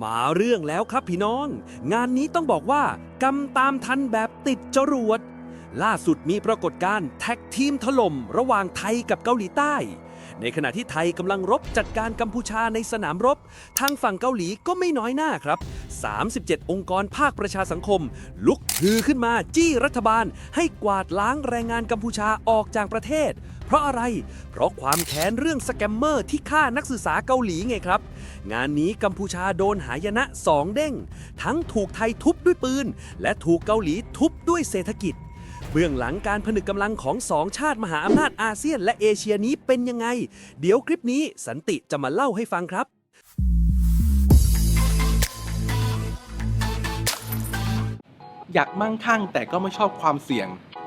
มาเรื่องแล้วครับพี่น้อง งานนี้ต้องบอกว่ากำตามทันแบบติดจรวด ล่าสุดมีปรากฏการณ์แท็กทีมถล่มระหว่างไทยกับเกาหลีใต้ ในขณะที่ไทยกำลังรบจัดการกัมพูชาในสนามรบ ทางฝั่งเกาหลีก็ไม่น้อยหน้าครับ 37 องค์กรภาคประชาสังคม ลุกฮือขึ้นมาจี้รัฐบาล ให้กวาดล้างแรงงานกัมพูชาออกจากประเทศ ราะอะไร เพราะความแค้นเรื่องสแกมเมอร์ที่ฆ่านักศึกษาเกาหลีไงครับ งานนี้กัมพูชาโดนหายนะสองเด้ง ทั้งถูกไทยทุบด้วยปืน และถูกเกาหลีทุบด้วยเศรษฐกิจ เบื้องหลังการผนึกกำลังของสองชาติมหาอำนาจอาเซียนและเอเชียนี้เป็นยังไง เดี๋ยวคลิปนี้สันติจะมาเล่าให้ฟังครับอยากมั่งคั่งแต่ก็ไม่ชอบความเสี่ยง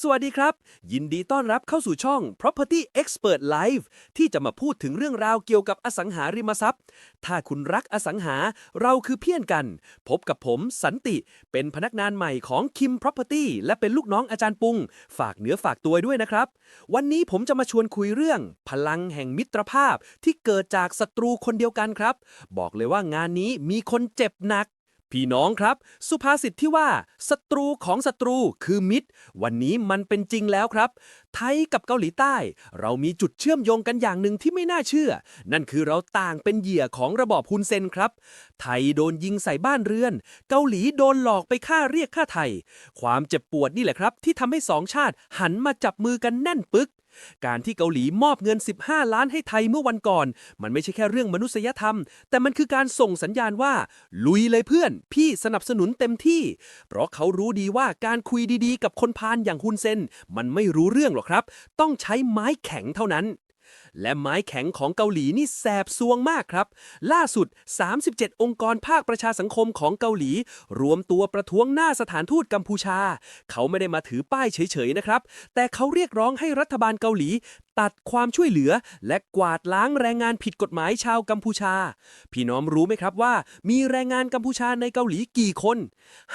สวัสดีครับ ยินดีต้อนรับเข้าสู่ช่อง Property Expert Live ที่จะมาพูดถึงเรื่องราวเกี่ยวกับอสังหาริมทรัพย์ ถ้าคุณรักอสังหาเราคือเพี้ยนกัน พบกับผมสันติ เป็นพนักงานใหม่ของ Kim Property และเป็นลูกน้องอาจารย์ปุง ฝากเนื้อฝากตัวด้วยนะครับ วันนี้ผมจะมาชวนคุยเรื่อง พลังแห่งมิตรภาพที่เกิดจากศัตรูคนเดียวกันครับ บอกเลยว่างานนี้มีคนเจ็บหนัก พี่น้องครับ สุภาษิตที่ว่าศัตรูของศัตรูคือมิตร วันนี้มันเป็นจริงแล้วครับ ไทยกับเกาหลีใต้ เรามีจุดเชื่อมโยงกันอย่างหนึ่งที่ไม่น่าเชื่อ นั่นคือเราต่างเป็นเหยื่อของระบอบฮุนเซนครับ ไทยโดนยิงใส่บ้านเรือน เกาหลีโดนหลอกไปฆ่าเรียกค่าไทย ความเจ็บปวดนี่แหละครับ ที่ทำให้สองชาติหันมาจับมือกันแน่นปึก การที่เกาหลีมอบเงิน 15 ล้านให้ไทยเมื่อวันก่อน มันไม่ใช่แค่เรื่องมนุษยธรรม แต่มันคือการส่งสัญญาณว่า ลุยเลยเพื่อน พี่สนับสนุนเต็มที่ เพราะเขารู้ดีว่าการคุยดีๆ กับคนพานอย่างฮุนเซน มันไม่รู้เรื่องหรอกครับ ต้องใช้ไม้แข็งเท่านั้น และไม้แข็งของเกาหลีนี่แสบซวงมากครับ ล่าสุด 37 องค์กรภาคประชาสังคมของเกาหลี รวมตัวประท้วงหน้าสถานทูตกัมพูชา เขาไม่ได้มาถือป้ายเฉยๆนะครับ แต่เขาเรียกร้องให้รัฐบาลเกาหลีตัดความช่วยเหลือและกวาดล้างแรงงานผิดกฎหมายชาวกัมพูชา พี่น้องรู้ไหมครับว่า มีแรงงานกัมพูชาในเกาหลีกี่คน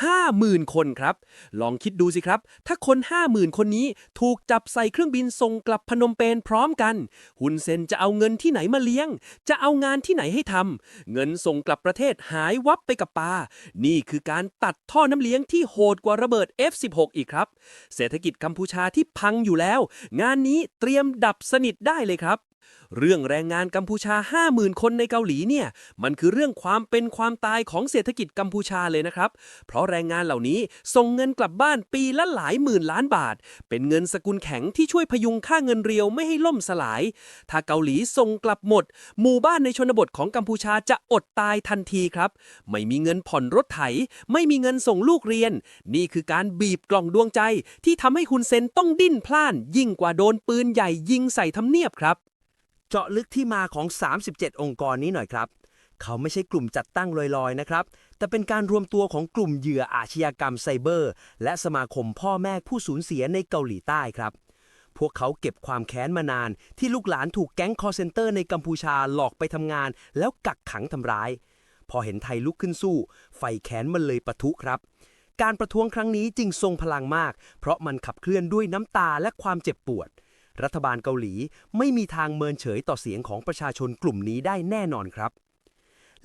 50,000 คนครับ ลองคิดดูสิครับ ถ้าคน 50,000 คนนี้ถูกจับใส่เครื่องบินส่งกลับพนมเปญพร้อมกันฮุนเซนจะเอาเงินที่ไหนมาเลี้ยง จะเอางานที่ไหนให้ทำ เงินส่งกลับประเทศหายวับไปกับปลา นี่คือการตัดท่อน้ำเลี้ยงที่โหดกว่าระเบิด F16 อีกครับ เศรษฐกิจกัมพูชาที่พังอยู่แล้ว งานนี้เตรียมดับสนิทได้เลยครับ เรื่องแรงงานกัมพูชา 50,000 คนในเกาหลีเนี่ยมันคือเรื่องความเป็นความตายของเศรษฐกิจกัมพูชาเลยนะครับ เพราะแรงงานเหล่านี้ส่งเงินกลับบ้านปีละหลายหมื่นล้านบาท เป็นเงินสกุลแข็งที่ช่วยพยุงค่าเงินเรียวไม่ให้ล่มสลาย ถ้าเกาหลีส่งกลับหมด หมู่บ้านในชนบทของกัมพูชาจะอดตายทันทีครับ ไม่มีเงินผ่อนรถไถ ไม่มีเงินส่งลูกเรียน นี่คือการบีบกล่องดวงใจ ที่ทำให้ฮุนเซนต้องดิ้นพล่าน ยิ่งกว่าโดนปืนใหญ่ยิงใส่ทำเนียบครับ เจาะลึกที่มาของ 37 องค์กรนี้หน่อยครับ เขาไม่ใช่กลุ่มจัดตั้งลอยๆนะครับ แต่เป็นการรวมตัวของกลุ่มเหยื่ออาชญากรรมไซเบอร์ และสมาคมพ่อแม่ผู้สูญเสียในเกาหลีใต้ครับ พวกเขาเก็บความแค้นมานาน ที่ลูกหลานถูกแก๊งคอเซนเตอร์ในกัมพูชาหลอกไปทำงาน แล้วกักขังทำร้าย พอเห็นไทยลุกขึ้นสู้ ไฟแค้นมันเลยปะทุครับการประท้วงครั้งนี้จึงทรงพลังมาก เพราะมันขับเคลื่อนด้วยน้ำตาและความเจ็บปวด รัฐบาลเกาหลีไม่มีทางเมินเฉยต่อเสียงของประชาชนกลุ่มนี้ได้แน่นอนครับ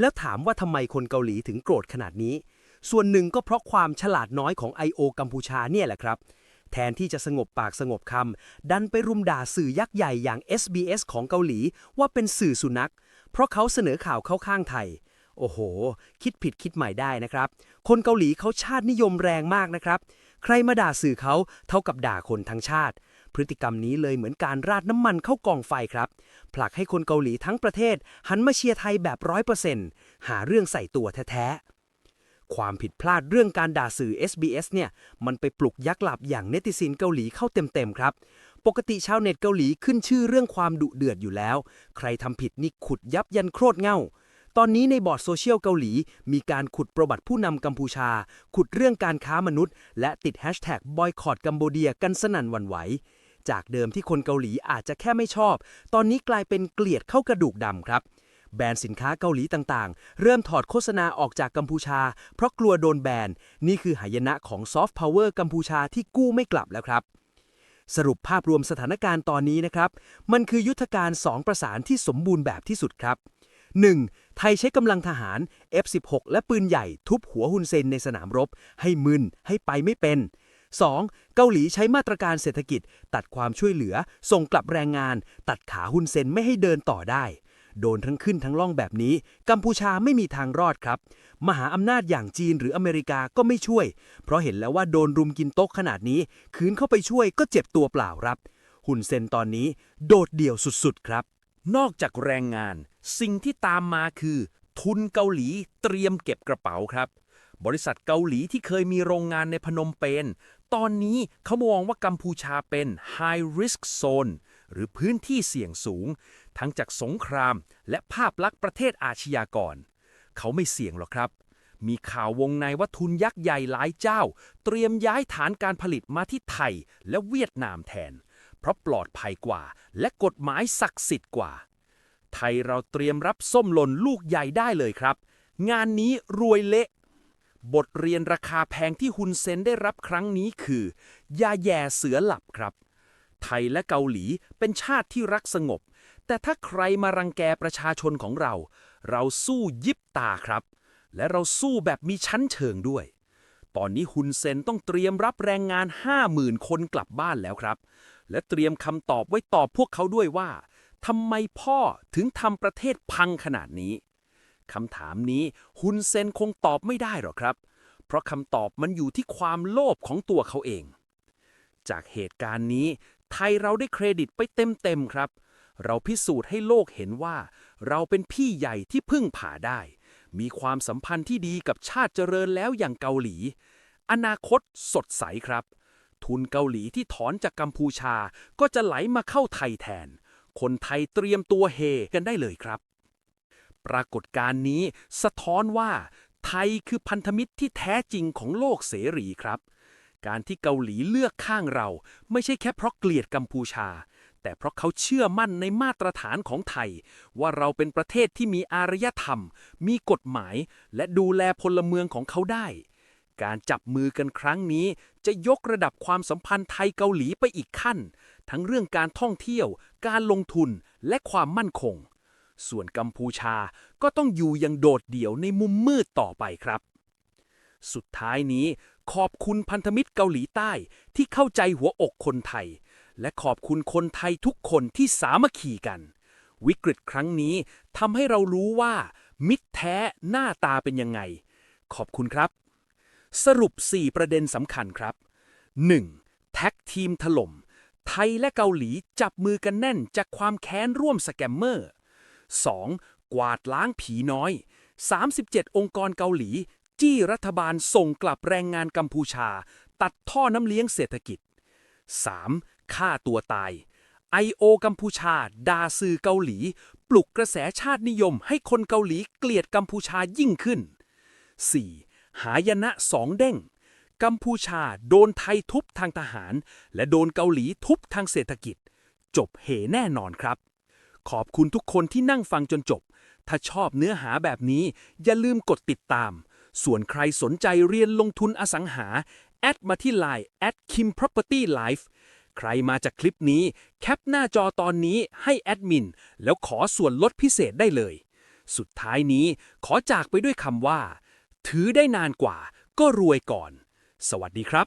แล้วถามว่าทำไมคนเกาหลีถึงโกรธขนาดนี้ ส่วนหนึ่งก็เพราะความฉลาดน้อยของ I.O. กัมพูชาเนี่ยแหละครับ แทนที่จะสงบปากสงบคำดันไปรุมด่าสื่อยักษ์ใหญ่อย่าง SBS ของเกาหลีว่าเป็นสื่อสุนัข เพราะเขาเสนอข่าวเข้าข้างไทยโอ้โห คิดผิดคิดใหม่ได้นะครับ คนเกาหลีเขาชาตินิยมแรงมากนะครับ ใครมาด่าสื่อเขาเท่ากับด่าคนทั้งชาติ พฤติกรรมนี้เลยเหมือนการราดน้ำมันเข้ากองไฟครับ ผลักให้คนเกาหลีทั้งประเทศ หันมาเชียร์ไทยแบบร้อยเปอร์เซ็นต์หาเรื่องใส่ตัวแท้ๆ ความผิดพลาดเรื่องการด่าสื่อ SBS เนี่ย มันไปปลุกยักษ์หลับอย่างเนติซินเกาหลีเข้าเต็มๆครับ ปกติชาวเน็ตเกาหลีขึ้นชื่อเรื่องความดุเดือดอยู่แล้ว ใครทำผิดนี่ขุดยับยันโคตรเง่าตอนนี้ในบอร์ดโซเชียลเกาหลี มีการขุดประวัติผู้นำกัมพูชา ขุดเรื่องการค้ามนุษย์ และติดแฮชแท็กบอยคอรดกัมโบเดียกันสนั่นวันไหว จากเดิมที่คนเกาหลีอาจจะแค่ไม่ชอบ ตอนนี้กลายเป็นเกลียดเข้ากระดูกดำครับแบรนด์สินค้าเกาหลีต่างๆ เริ่มถอดโฆษณาออกจากกัมพูชา เพราะกลัวโดนแบน นี่คือหายนะของซอฟต์พาวเวอร์กัมพูชาที่กู้ไม่กลับแล้วครับ สรุปภาพรวมสถานการณ์ตอนนี้นะครับ มันคือยุทธการ 2 ประสานที่สมบูรณ์แบบที่สุดครับ 1. ไทยใช้กำลังทหาร F16 และปืนใหญ่ทุบหัวฮุนเซนในสนามรบ ให้มึนให้ไปไม่เป็น 2. เกาหลีใช้มาตรการเศรษฐกิจ ตัดความช่วยเหลือ ส่งกลับแรงงาน ตัดขาฮุนเซนไม่ให้เดินต่อได้ โดนทั้งขึ้นทั้งล่องแบบนี้ กัมพูชาไม่มีทางรอดครับ มหาอำนาจอย่างจีนหรืออเมริกาก็ไม่ช่วย เพราะเห็นแล้วว่าโดนรุมกินโต๊ะขนาดนี้ คืนเข้าไปช่วยก็เจ็บตัวเปล่าครับฮุนเซนตอนนี้ โดดเดี่ยวสุดๆครับ นอกจากแรงงาน สิ่งที่ตามมาคือ ทุนเกาหลีเตรียมเก็บกระเป๋าครับ บริษัทเกาหลีที่เคยมีโรงงานในพนมเปญตอนนี้เขามองว่ากัมพูชาเป็น High Risk Zone หรือพื้นที่เสี่ยงสูง ทั้งจากสงครามและภาพลักษณ์ประเทศอาชญากร เขาไม่เสี่ยงหรอกครับ มีข่าววงในว่าทุนยักษ์ใหญ่หลายเจ้า เตรียมย้ายฐานการผลิตมาที่ไทยและเวียดนามแทน เพราะปลอดภัยกว่า และกฎหมายศักดิ์สิทธิ์กว่า ไทยเราเตรียมรับส้มหล่นลูกใหญ่ได้เลยครับ งานนี้รวยเละ บทเรียนราคาแพงที่ฮุนเซนได้รับครั้งนี้คือยาแย่เสือหลับครับ ไทยและเกาหลีเป็นชาติที่รักสงบ แต่ถ้าใครมารังแกประชาชนของเรา เราสู้ยิบตาครับ และเราสู้แบบมีชั้นเชิงด้วย ตอนนี้ฮุนเซนต้องเตรียมรับแรงงาน 50,000 คนกลับบ้านแล้วครับ และเตรียมคำตอบไว้ตอบพวกเขาด้วยว่าทำไมพ่อถึงทำประเทศพังขนาดนี้ คำถามนี้ฮุนเซนคงตอบไม่ได้หรอกครับ เพราะคำตอบมันอยู่ที่ความโลภของตัวเขาเอง จากเหตุการณ์นี้ ไทยเราได้เครดิตไปเต็มๆครับ เราพิสูจน์ให้โลกเห็นว่า เราเป็นพี่ใหญ่ที่พึ่งผ่าได้ มีความสัมพันธ์ที่ดีกับชาติเจริญแล้วอย่างเกาหลี อนาคตสดใสครับ ทุนเกาหลีที่ถอนจากกัมพูชาก็จะไหลมาเข้าไทยแทน คนไทยเตรียมตัวเฮกันได้เลยครับ ปรากฏการณ์นี้สะท้อนว่า ไทยคือพันธมิตรที่แท้จริงของโลกเสรีครับ การที่เกาหลีเลือกข้างเรา ไม่ใช่แค่เพราะเกลียดกัมพูชา แต่เพราะเขาเชื่อมั่นในมาตรฐานของไทย ว่าเราเป็นประเทศที่มีอารยธรรม มีกฎหมาย และดูแลพลเมืองของเขาได้ การจับมือกันครั้งนี้ จะยกระดับความสัมพันธ์ไทยเกาหลีไปอีกขั้น ทั้งเรื่องการท่องเที่ยว การลงทุนและความมั่นคง ส่วนกัมพูชาก็ต้องอยู่ย่างโดดเดี่ยวในมุมมืดต่อไปครับ สุดท้ายนี้ขอบคุณพันธมิตรเกาหลีใต้ที่เข้าใจหัวอกคนไทย และขอบคุณคนไทยทุกคนที่สามัคคีกัน วิกฤตครั้งนี้ทำให้เรารู้ว่า มิตรแท้หน้าตาเป็นยังไง ขอบคุณครับ สรุป 4 ประเด็นสำคัญครับ 1. แท็กทีมถล่ม ไทยและเกาหลีจับมือกันแน่นจากความแค้นร่วมสแกมเมอร์ 2. กวาดล้างผีน้อย 37 องค์กรเกาหลี จี้รัฐบาลส่งกลับแรงงานกัมพูชา ตัดท่อน้ำเลี้ยงเศรษฐกิจ 3. ฆ่าตัวตาย I.O. กัมพูชาด่าสื่อเกาหลี ปลุกกระแสชาตินิยมให้คนเกาหลีเกลียดกัมพูชายิ่งขึ้น 4. หายนะสองเด้ง กัมพูชาโดนไทยทุบทางทหาร และโดนเกาหลีทุบทางเศรษฐกิจ จบเหแน่นอนครับ ขอบคุณทุกคนที่นั่งฟังจนจบ ถ้าชอบเนื้อหาแบบนี้อย่าลืมกดติดตาม ส่วนใครสนใจเรียนลงทุนอสังหา แอดมาที่ Line at Kim Property Life ใครมาจากคลิปนี้แคปหน้าจอตอนนี้ให้แอดมิน แล้วขอส่วนลดพิเศษได้เลย สุดท้ายนี้ขอจากไปด้วยคำว่า ถือได้นานกว่าก็รวยก่อน สวัสดีครับ